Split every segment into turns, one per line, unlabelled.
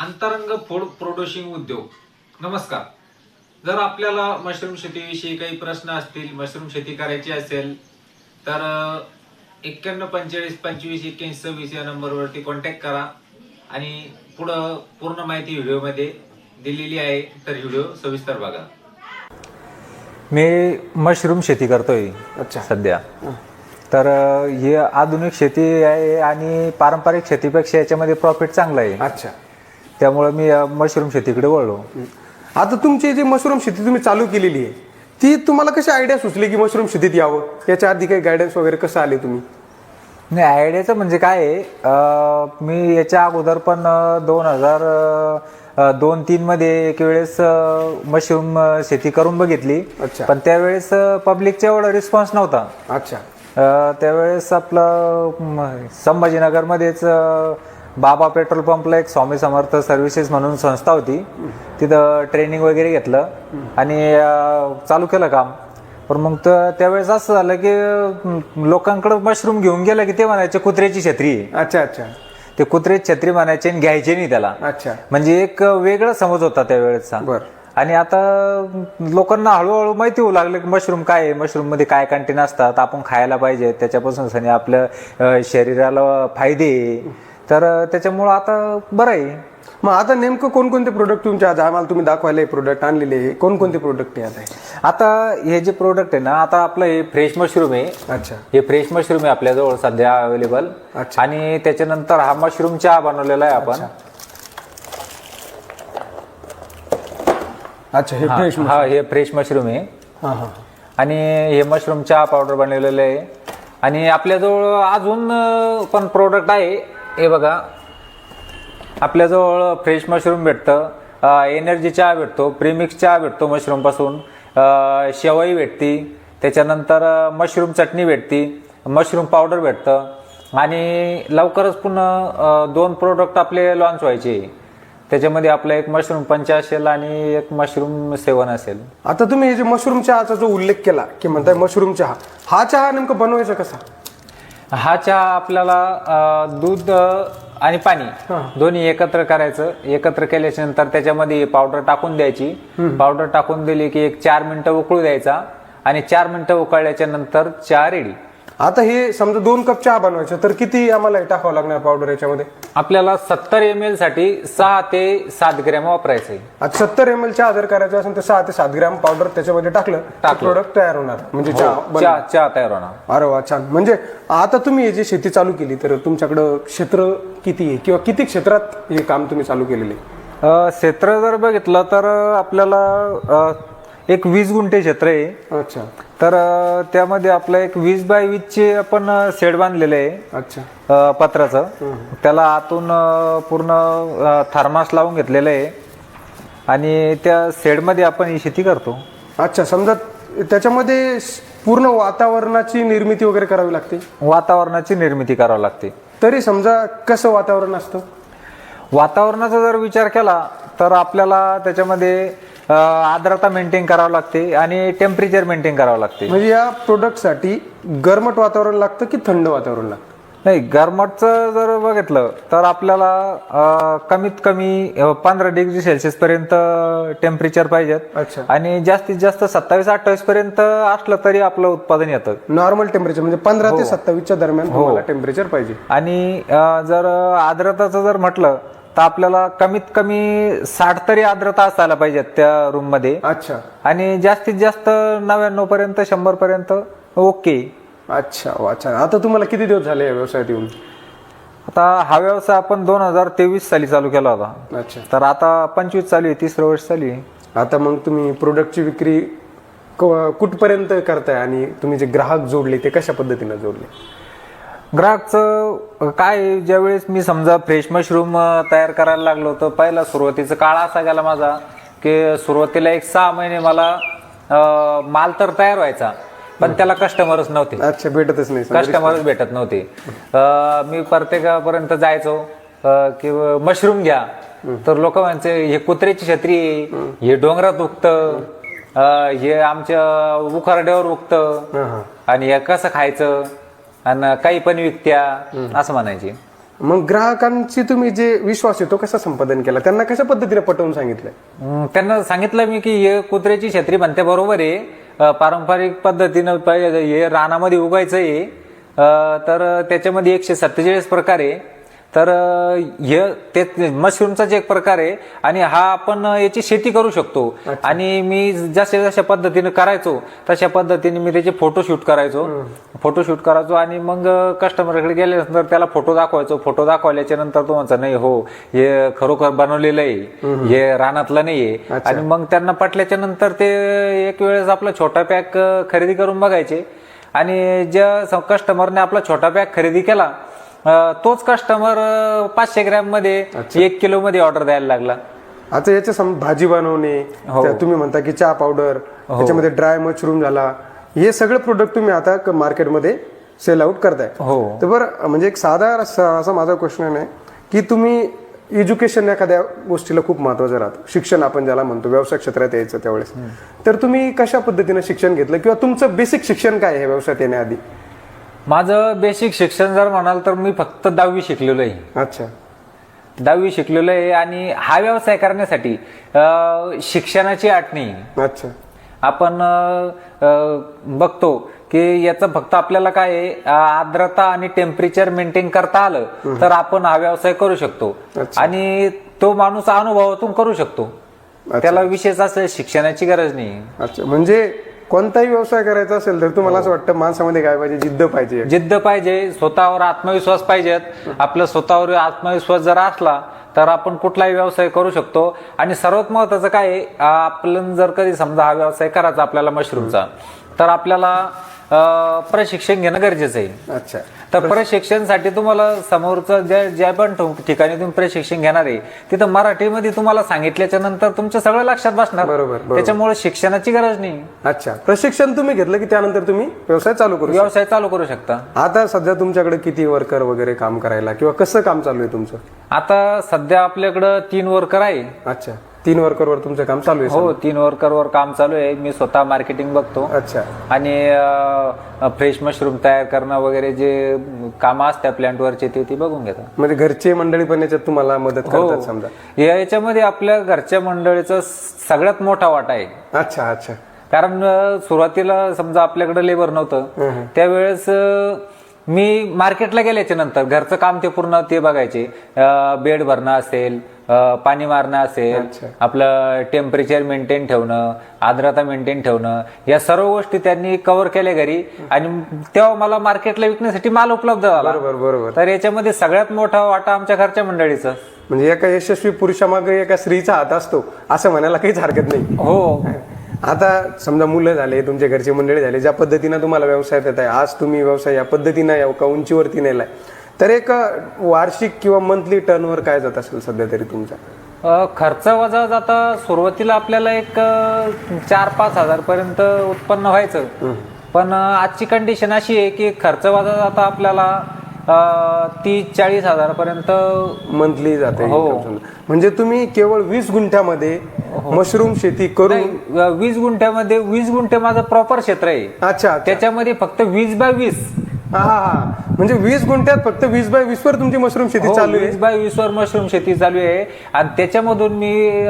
अंतरंग food producing उद्योग. नमस्कार. जर आपल्याला मशरूम शेतीविषयी काही प्रश्न असतील मशरूम शेती करायची असेल तर एक्क्याण्णव पंचेचाळीस पंचवीस एक्क्याऐंशी सव्वीस या नंबरवरती कॉन्टॅक्ट करा. आणि पुढं पूर्ण माहिती व्हिडिओमध्ये दिलेली आहे तर व्हिडिओ सविस्तर बघा.
मी मशरूम शेती करतोय
अच्छा.
सध्या. तर ही आधुनिक शेती आहे आणि पारंपरिक शेतीपेक्षा याच्यामध्ये प्रॉफिट चांगलं आहे.
अच्छा.
त्यामुळे मी अ, मशरूम शेतीकडे वळलो.
आता तुमची जी मशरूम शेती तुम्ही चालू केलेली आहे ती तुम्हाला कशी आयडिया सुचली की मशरूम शेतीत यावं? याच्या आधी काही गायडन्स वगैरे कसं आले तुम्ही?
नाही आयडियाचं म्हणजे काय आहे मी याच्या अगोदर पण दोन हजार दोन तीन मध्ये एक वेळेस मशरूम शेती करून बघितली.
अच्छा.
पण त्यावेळेस पब्लिकचा एवढा रिस्पॉन्स नव्हता.
अच्छा.
त्यावेळेस आपलं संभाजीनगरमध्येच बाबा पेट्रोल पंपला एक स्वामी समर्थ सर्व्हिसेस म्हणून संस्था होती. तिथं ट्रेनिंग वगैरे घेतलं. आणि चालू केलं काम. पण मग त- त्यावेळेस असं झालं की लोकांकडे मशरूम घेऊन गेलं की ते म्हणायचे कुत्र्याची छत्री
अच्छा अच्छा.
ते कुत्र्याची छत्री म्हणायचे आणि घ्यायचे नाही त्याला.
अच्छा.
म्हणजे एक वेगळा समज होता त्यावेळेसचा.
बर.
आणि आता लोकांना हळूहळू माहिती होऊ लागलं की मशरूम काय आहे? मशरूममध्ये काय कंटेन असतात? आपण खायला पाहिजे. त्याच्यापासून सनी आपल्या शरीराला फायदे. तर त्याच्यामुळं आता बरं आहे.
मग आता नेमकं कोणकोणते प्रोडक्ट तुमच्या आज आम्हाला तुम्ही दाखवायला प्रोडक्ट आणलेले कोणकोणते प्रोडक्ट आहे आता
आता हे जे प्रोडक्ट आहे ना आता आपलं हे फ्रेश मशरूम आहे.
अच्छा.
हे फ्रेश मशरूम आहे आपल्याजवळ सध्या अवेलेबल
अच्छा.
आणि त्याच्यानंतर हा मशरूम चहा बनवलेला आहे आपण.
अच्छा. हे फ्रेश
हा हा, फ्रेश मशरूम आहे. आणि हे मशरूम चहा पावडर बनवलेलं आहे. आणि आपल्याजवळ अजून पण प्रोडक्ट आहे. हे बघा. आपल्याजवळ फ्रेश मशरूम भेटतं. एनर्जी चहा भेटतो. प्रीमिक्स चहा भेटतो मशरूमपासून शेवई भेटती. त्याच्यानंतर मशरूम चटणी भेटती. मशरूम पावडर भेटतं. आणि लवकरच पुन्हा दोन प्रोडक्ट आपले लॉन्च व्हायचे. त्याच्यामध्ये आपलं एक मशरूम पंच असेल आणि एक मशरूम सेवन असेल.
आता तुम्ही हे जे मशरूम चहाचा जो उल्लेख केला की म्हणताय मशरूम चहा हा चहा नेमकं बनवायचा कसा?
हा चहा आपल्याला अ, दूध अ, आणि पाणी दोन्ही एकत्र करायचं. एकत्र केल्याच्यानंतर त्याच्यामध्ये पावडर टाकून द्यायची. पावडर टाकून दिली की एक चार मिनिटं उकळू द्यायचा. आणि चार मिनिटं उकळल्याच्या नंतर चहा रेडी.
आता हे समजा दोन कप चहा बनवायचं तर किती आम्हाला हे टाकावं लागणार पावडर याच्यामध्ये?
आपल्याला सत्तर एम एलसाठी सहा ते सात ग्रॅम वापरायचं आहे
आता सत्तर एम एल चहा जर करायचा असेल तर सहा ते सात ग्रॅम पावडर त्याच्यामध्ये टाकलं
टाकलं.
प्रोडक्ट तयार होणार. म्हणजे चहा बनणार.
चहा चहा तयार होणार.
अरे वा छान. म्हणजे आता तुम्ही हे जी शेती चालू केली तर तुमच्याकडं क्षेत्र किती आहे? किंवा किती क्षेत्रात हे काम तुम्ही चालू केलेले
अ, क्षेत्र जर बघितलं तर अ, आपल्याला एक वीस गुंठे क्षेत्र आहे.
अच्छा.
तर अ, त्यामध्ये आपलं एक वीस बाय वीसचे आपण शेड बांधलेले आहे.
अच्छा.
अ, पत्राचं. त्याला आतून अ, पूर्ण थर्मास लावून घेतलेलं आहे. आणि त्या शेडमध्ये आपण ही शेती करतो.
अच्छा समजा त्याच्यामध्ये स- पूर्ण वातावरणाची निर्मिती वगैरे करावी लागते?
वातावरणाची निर्मिती करावी लागते.
तरी समजा कसं वातावरण असतं?
वातावरणाचा जर विचार केला तर आपल्याला त्याच्यामध्ये आर्द्रता मेंटेन करावं लागते आणि टेम्परेचर मेंटेन करावं लागते.
म्हणजे या प्रोडक्टसाठी गरमट वातावरण लागतं की थंड वातावरण लागतं?
नाही गरमटचं जर बघितलं तर आपल्याला अ, कमीत कमी पंधरा डिग्री सेल्सिअस पर्यंत टेम्परेचर पाहिजेत.
अच्छा.
आणि जास्तीत जास्त सत्तावीस अठ्ठावीस पर्यंत असलं तरी आपलं उत्पादन येतं.
नॉर्मल टेम्परेचर म्हणजे पंधरा ते सत्तावीसच्या दरम्यान तुम्हाला टेम्परेचर पाहिजे.
आणि अ, जर आर्द्रताचं जर म्हटलं तर आपल्याला कमीत कमी साठ तरी आर्द्रता असायला पाहिजेत त्या रूममध्ये.
अच्छा.
आणि जास्तीत जास्त नव्याण्णव पर्यंत शंभर पर्यंत ओके.
अच्छा छान. आता तुम्हाला किती दिवस झाले या व्यवसायात येऊन?
आता हा व्यवसाय आपण दोन हजार तेवीस साली चालू केला होता.
अच्छा.
तर आता पंचवीस चालू आहे तिसरं वर्ष चालू आहे.
आता मग तुम्ही प्रोडक्टची विक्री क- कुठपर्यंत करताय आणि तुम्ही जे ग्राहक जोडले ते कशा पद्धतीने जोडले?
ग्राहकचं काय ज्यावेळेस मी समजा फ्रेश मशरूम तयार करायला लागलो होतो पहिला सुरुवातीचा काळ असा गेला माझा की सुरुवातीला एक सहा महिने मला माल तर तयार व्हायचा पण त्याला कस्टमरच नव्हते.
अच्छा भेटतच नाही
कस्टमरच भेटत नव्हते. मी प्रत्येकापर्यंत जायचो की मशरूम घ्या. तर लोक म्हणायचे हे कुत्र्याची छत्री आहे हे डोंगरात उगतं हे आमच्या उखरड्यावर उगतं आणि हे कसं खायचं? आणि काही पण विकत्या असं म्हणायचे.
मग ग्राहकांची तुम्ही जे विश्वास आहे तो कसा संपादन केला? त्यांना कशा पद्धतीने पटवून सांगितलंय
अं, त्यांना सांगितलं मी की हे कुत्र्याची छत्री म्हणते बरोबर आहे. पारंपरिक पद्धतीनं पाहिजे हे रानामध्ये उगायचं आहे. तर त्याच्यामध्ये एकशे सत्तेचाळीस प्रकार आहे. तर हे ते मशरूमचाच एक प्रकार आहे आणि हा आपण याची शेती करू शकतो. आणि मी जशा जशा पद्धतीने करायचो तशा पद्धतीने मी त्याचे फोटोशूट करायचो. फोटोशूट करायचो आणि मग कस्टमरकडे गेल्यानंतर त्याला फोटो दाखवायचो. फोटो दाखवल्याच्या नंतर तो म्हणतो नाही हो हे खरोखर बनवलेलं आहे. हे रानातलं नाहीये आणि मग त्यांना पटल्याच्या नंतर ते एक वेळेस आपला छोटा पॅक खरेदी करून बघायचे. आणि ज्या कस्टमरने आपला छोटा पॅक खरेदी केला अं, तोच कस्टमर पाचशे ग्रॅममध्ये एक किलो मध्ये ऑर्डर द्यायला लागला.
आता याच्या सम भाजी बनवणे
हो.
त्या तुम्ही म्हणता की चहा पावडर त्याच्यामध्ये ड्राय मशरूम झाला हे सगळे प्रोडक्ट तुम्ही आता क- मार्केटमध्ये सेल आउट करताय.
हो.
तर बरं म्हणजे एक साधा असा असा माझा क्वेश्चन आहे की तुम्ही एज्युकेशन एखाद्या गोष्टीला खूप महत्वाचं राहतं. शिक्षण आपण ज्याला म्हणतो व्यवसाय क्षेत्रात यायचं त्यावेळेस. तर तुम्ही कशा पद्धतीने शिक्षण घेतलं? किंवा तुमचं बेसिक शिक्षण काय आहे व्यवसायात येण्याआधी?
माझं बेसिक शिक्षण जर म्हणाल तर मी फक्त दहावी शिकलेलो आहे.
अच्छा.
दहावी शिकलेलो आहे आणि हा व्यवसाय करण्यासाठी अं, शिक्षणाची अट नाही.
अच्छा.
आपण अं, अं, बघतो की याचं फक्त आपल्याला काय आहे, अं, आर्द्रता आणि टेम्परेचर मेंटेन करता आलं तर आपण हा व्यवसाय करू शकतो.
अच्छा.
आणि तो माणूस अनुभवातून करू शकतो. त्याला विशेष असं शिक्षणाची गरज नाही.
अच्छा. म्हणजे कोणताही व्यवसाय करायचा असेल तर तुम्हाला असं वाटतं माणसामध्ये काय पाहिजे? जिद्द पाहिजे.
जिद्द पाहिजे स्वतःवर आत्मविश्वास पाहिजेत आपला स्वतःवर आत्मविश्वास जर असला तर आपण कुठलाही व्यवसाय करू शकतो. आणि सर्वात महत्वाचं काय आहे, आपण जर कधी समजा हा व्यवसाय करायचा आपल्याला मशरूमचा तर आपल्याला प्रशिक्षण घेणं गरजेचं आहे.
अच्छा.
तर प्रशिक्षणसाठी तुम्हाला समोरचं ज्या ज्या पण ठिकाणी तुम्ही प्रशिक्षण घेणार आहे तिथं मराठीमध्ये तुम्हाला सांगितल्याच्या नंतर तुमच्या सगळं लक्षात बसणार.
बरोबर, बरोबर.
त्याच्यामुळे शिक्षणाची गरज नाही.
अच्छा. प्रशिक्षण तुम्ही घेतलं की त्यानंतर तुम्ही व्यवसाय चालू करू शकता.
व्यवसाय चालू करू शकता.
आता सध्या तुमच्याकडे किती वर्कर वगैरे काम करायला किंवा कसं काम चालू आहे तुमचं? आता
सध्या आपल्याकडं तीन वर्कर आहे.
अच्छा. तीन वर्करवर तुमचं काम चालू आहे
हो तीन वर्करवर काम चालू आहे. मी स्वतः मार्केटिंग बघतो.
अच्छा.
आणि फ्रेश मशरूम तयार करणं वगैरे जे कामं असतात प्लांटवरचे ते ते बघून घेतात
म्हणजे घरचे मंडळी पण याच्यात तुम्हाला मदत करतात समजा?
याच्यामध्ये आपल्या घरच्या मंडळीचा सगळ्यात मोठा वाटा आहे.
अच्छा अच्छा.
कारण सुरुवातीला समजा आपल्याकडे लेबर नव्हतं. त्यावेळेस मी मार्केटला गेल्याच्यानंतर घरचं काम ते पूर्ण ते बघायचे. बेड भरणं असेल पाणी मारणं असेल आपलं टेम्परेचर मेंटेन ठेवणं आर्द्रता मेंटेन ठेवणं या सर्व गोष्टी त्यांनी कव्हर केल्या घरी. आणि तेव्हा मला मार्केटला विकण्यासाठी माल उपलब्ध झाला.
बरोबर बरोबर.
तर याच्यामध्ये सगळ्यात मोठा वाटा आमच्या घरच्या मंडळीचा.
म्हणजे एका यशस्वी पुरुषामागे एका स्त्रीचा हात असतो असं म्हणायला काहीच हरकत नाही.
हो.
आता समजा मुलं झाले तुमच्या घरची मंडळी झाली ज्या पद्धतीनं तुम्हाला व्यवसायात येत आहे आज तुम्ही व्यवसाय या पद्धतीनं या उंचीवरती नेलाय. तर एक वार्षिक किंवा मंथली टर्नवर काय जात असेल सध्या तरी तुमचा
खर्च वजा जाता सुरुवातीला आपल्याला एक चार पाच हजार पर्यंत उत्पन्न व्हायचं. पण आजची कंडिशन अशी आहे की खर्च वजा जाता आपल्याला तीस चाळीस हजार पर्यंत
मंथली जाते
हो.
म्हणजे तुम्ही केवळ वीस गुंठ्यामध्ये मशरूम शेती करून
वीस गुंठ्यामध्ये वीस गुंठे माझं प्रॉपर क्षेत्र आहे.
अच्छा अच्छा.
त्याच्यामध्ये फक्त वीस बाय वीस.
हा हा हा. म्हणजे वीस गुंठ्यात फक्त वीस बाय वीस वर तुमची मशरूम शेती
हो,
चालू आहे.
वीस बाय वीस वर मशरूम शेती चालू आहे. आणि त्याच्यामधून मी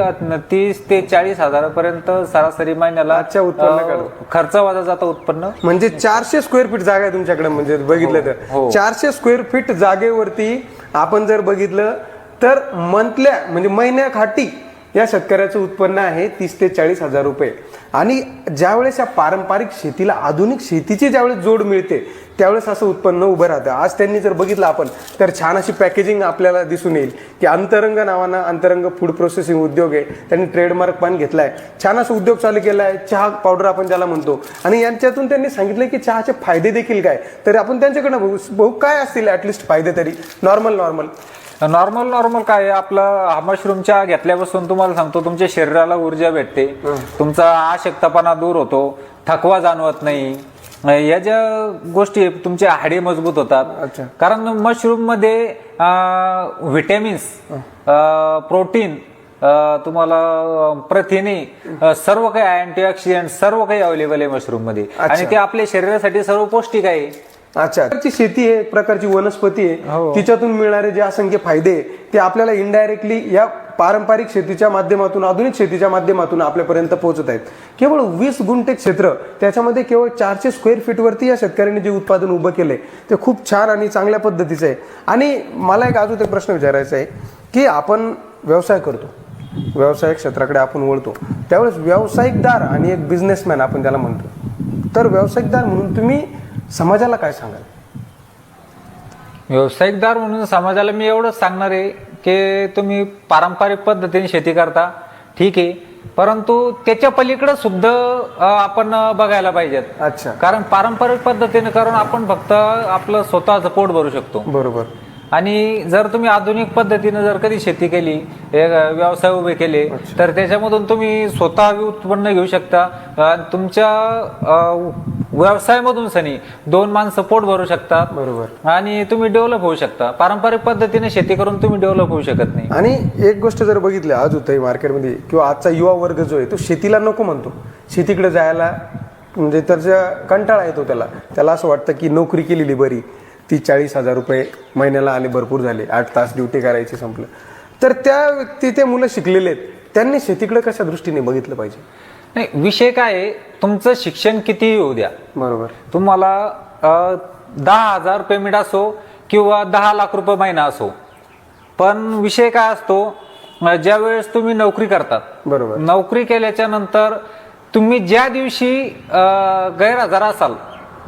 तीस ते चाळीस हजारापर्यंत सरासरी महिन्याला
अच्छा, उत्पन्न.
खर्च वजा जातं उत्पन्न.
म्हणजे चारशे स्क्वेअर फीट जागा आहे तुमच्याकडे म्हणजे बघितलं तर.
हो.
चारशे स्क्वेअर फीट जागेवरती आपण जर बघितलं तर मंथल्या म्हणजे महिन्याखाटी या शेतकऱ्याचं उत्पन्न आहे तीस ते चाळीस हजार रुपये. आणि ज्यावेळेस या पारंपरिक शेतीला आधुनिक शेतीची ज्यावेळेस जोड मिळते त्यावेळेस असं उत्पन्न उभं राहतं. आज त्यांनी जर बघितलं आपण तर छान अशी पॅकेजिंग आपल्याला दिसून येईल की अंतरंग नावानं अंतरंग फूड प्रोसेसिंग उद्योग आहे. त्यांनी ट्रेडमार्क पण घेतला आहे छान असं उद्योग चालू केला आहे चहा पावडर आपण ज्याला म्हणतो. आणि यांच्यातून त्यांनी सांगितलं की चहाचे फायदे देखील काय? तर आपण त्यांच्याकडनं बघू. बघू काय असतील ॲटलिस्ट फायदे तरी. नॉर्मल नॉर्मल
नॉर्मल नॉर्मल काय आहे, आपलं हा मशरूम चहा घेतल्यापासून तुम्हाला सांगतो तुमच्या शरीराला ऊर्जा भेटते. तुमचा आशक्तपणा दूर होतो थकवा जाणवत नाही. अं, या ज्या गोष्टी आहेत, तुमचे हाडे मजबूत होतात.
अच्छा.
कारण मशरूममध्ये व्हिटॅमिन्स प्रोटीन तुम्हाला अं, प्रथिने अं, सर्व काही अँटीऑक्सिडंट सर्व काही अवेलेबल आहे मशरूममध्ये आणि ते आपल्या शरीरासाठी सर्व पौष्टिक आहे.
अच्छा. शेती आहे एक प्रकारची वनस्पती आहे.
हो.
तिच्यातून मिळणारे जे असंख्य फायदे आहे, ते आपल्याला इनडायरेक्टली या पारंपरिक शेतीच्या माध्यमातून आधुनिक शेतीच्या माध्यमातून आपल्यापर्यंत पोहोचत आहेत. केवळ वीस गुंठे क्षेत्र त्याच्यामध्ये केवळ चारशे स्क्वेअर फीटवरती या शेतकऱ्यांनी जे उत्पादन उभं केलंय ते खूप छान आणि चांगल्या पद्धतीचं आहे. आणि मला एक अजून एक प्रश्न विचारायचा आहे की आपण व्यवसाय करतो व्यवसाय क्षेत्राकडे आपण वळतो त्यावेळेस व्यावसायिकदार आणि एक बिझनेसमॅन आपण त्याला म्हणतो तर व्यावसायिकदार म्हणून तुम्ही समाजाला काय सांगाल?
व्यावसायिकदार म्हणून समाजाला मी एवढंच सांगणार आहे की तुम्ही पारंपरिक पद्धतीने शेती करता ठीक आहे. परंतु त्याच्या पलीकडे सुद्धा आपण बघायला पाहिजेत.
अच्छा.
कारण पारंपरिक पद्धतीने करून आपण फक्त आपलं स्वतःचं पोट भरू शकतो.
बरोबर.
आणि जर तुम्ही आधुनिक पद्धतीने जर कधी शेती केली व्यवसाय उभे केले तर त्याच्यामधून तुम्ही स्वतः उत्पन्न घेऊ शकता. तुमच्या अं, व्यवसायामधून सनी दोन माणसं पोट भरू शकतात.
बरोबर.
आणि तुम्ही डेव्हलप होऊ शकता. पारंपरिक पद्धतीने शेती करून तुम्ही डेव्हलप होऊ शकत नाही.
आणि एक गोष्ट जर बघितली आज होतंय मार्केटमध्ये किंवा आजचा युवा वर्ग जो आहे तो शेतीला नको म्हणतो. शेतीकडे जायला म्हणजे त्याचा कंटाळा येतो त्याला. त्याला असं वाटतं की नोकरी केलेली बरी. ती चाळीस हजार रुपये महिन्याला आले भरपूर झाले. आठ तास ड्युटी करायची संपलं. तर त्या व्यक्ती ते मुलं शिकलेले आहेत. त्यांनी शेतीकडे कशा दृष्टीने बघितलं पाहिजे?
नाही विषय काय आहे तुमचं शिक्षण कितीही होऊ द्या.
बरोबर.
तुम्हाला अ, दहा हजार पेमेंट असो किंवा दहा लाख रुपये महिना असो. पण विषय काय असतो अ, ज्या वेळेस तुम्ही नोकरी करतात
बरोबर.
नोकरी केल्याच्यानंतर तुम्ही ज्या दिवशी अ, गैरहजर असाल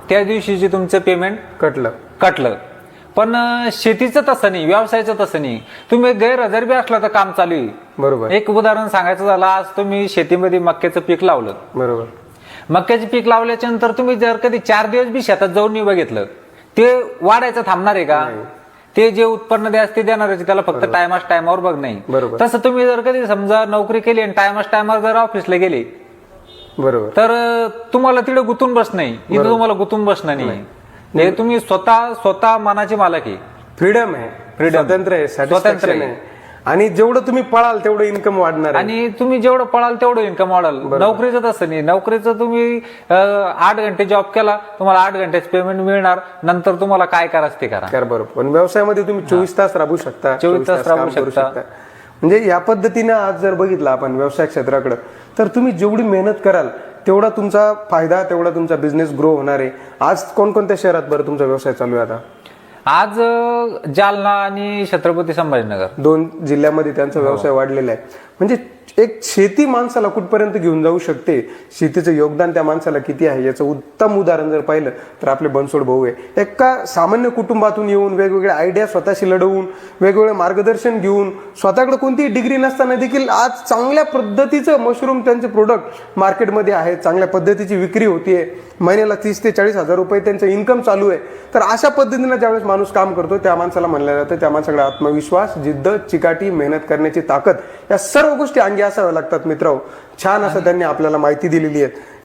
त्या दिवशीचे तुमचं पेमेंट
कटलं.
कटलं. पण शेतीचं तसं नाही व्यवसायाचं तसं नाही. तुम्ही गैरहजर बी असला तर काम चालू आहे.
बरोबर.
एक उदाहरण सांगायचं झालं आज तुम्ही शेतीमध्ये मक्याचं पीक लावलं.
बरोबर.
मक्याचे पीक लावल्याच्या नंतर तुम्ही जर कधी चार दिवस बी शेतात जाऊन नाही बघितलं ते वाढायचं थांबणार आहे का? ते जे उत्पन्न द्यास ते देणार आहे त्याला फक्त टायमास टायमावर बघ नाही
बरोबर.
तसं तुम्ही जर कधी समजा नोकरी केली आणि टायमास टायमावर जर ऑफिसला गेले
बरोबर.
तर तुम्हाला तिकडे गुंतून बस नाही इथं तुम्हाला गुंतून बसणं नाही. हे तुम्ही स्वतः स्वतः मनाची मालक आहे.
फ्रीडम आहे.
Freedom.
स्वातंत्र्य आहे. Satisfaction
आहे.
आहे आणि जेवढं तुम्ही पळाल तेवढं इन्कम वाढणार आहे.
आणि तुम्ही जेवढं पळाल तेवढं इन्कम वाढाल. नोकरीचं तसं नाही. नोकरीचं तुम्ही अं, आठ घंटे जॉब केला तुम्हाला आठ घंट्याच पेमेंट मिळणार. नंतर तुम्हाला काय करायचं ते करा.
कर बरोबर पण व्यवसायामध्ये तुम्ही चोवीस तास राबू शकता.
24 तास राबू
काम करू
शकता.
म्हणजे या पद्धतीनं आज जर बघितलं आपण व्यवसाय क्षेत्राकडे तर तुम्ही जेवढी मेहनत कराल तेवढा तुमचा फायदा तेवढा तुमचा बिझनेस ग्रो होणार आहे. आज कोणकोणत्या शहरात बरं तुमचा व्यवसाय चालू आहे आता?
आज जालना आणि छत्रपती संभाजीनगर.
दोन जिल्ह्यामध्ये त्यांचा व्यवसाय वाढलेला आहे. म्हणजे एक शेती माणसाला कुठपर्यंत घेऊन जाऊ शकते? शेतीचं योगदान त्या माणसाला किती आहे? याचं उत्तम उदाहरण जर पाहिलं तर आपले बनसोड भाऊ आहे. एका सामान्य कुटुंबातून येऊन वेगवेगळ्या आयडिया स्वतःशी लढवून वेगवेगळे मार्गदर्शन घेऊन स्वतःकडे कोणतीही डिग्री नसताना देखील आज चांगल्या पद्धतीचं मशरूम त्यांचे प्रोडक्ट मार्केटमध्ये आहे. चांगल्या पद्धतीची विक्री होतीये. महिन्याला तीस ते चाळीस हजार रुपये त्यांचं इन्कम चालू आहे. तर अशा पद्धतीनं ज्यावेळेस माणूस काम करतो त्या माणसाला म्हणलं जातं त्या माणसाकडे आत्मविश्वास जिद्द चिकाटी मेहनत करण्याची ताकद या सर्व गोष्टी अंगी असाव्या लागतात मित्र छान असं त्यांनी आपल्याला माहिती दिलेली आहे.